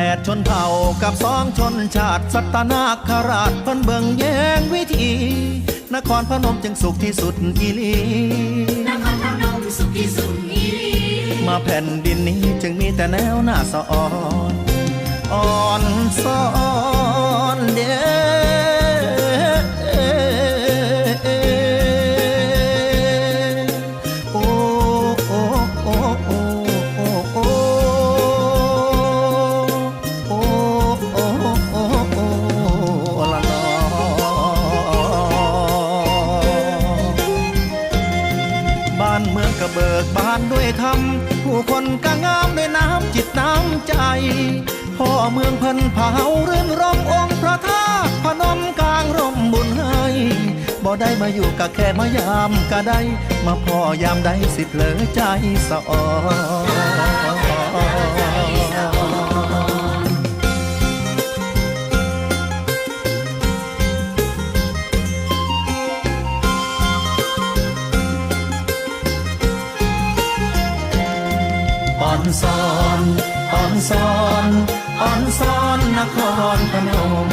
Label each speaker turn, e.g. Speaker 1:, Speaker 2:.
Speaker 1: แปดชนเผ่ากับสองชนชาติ สัตนาคราชเพิ่นเบิ่งแยงวิธี นครพนมจึงสุขที่สุดอีหลี
Speaker 2: นครพนมสุขที่สุดอีหลี
Speaker 1: มาแผ่นดินนี้จึงมีแต่แนวหน้าสะอ่อนอ่อนสอานเมืองกระเบิกบานด้วยธรรมผู้คนก็งามด้วยน้ำจิตน้ำใจ พ่อเมืองเพิ่นเผาเรื่นรมองค์พระธาตุพนมกลางร่มบุญให้บ่ได้มาอยู่ก็แค่มายามก็ได้ มาพ่อยามใดสิเพลอใจสะอ่อน อ่อนซอนอ่อนซอนอ่อนซอนนครพนม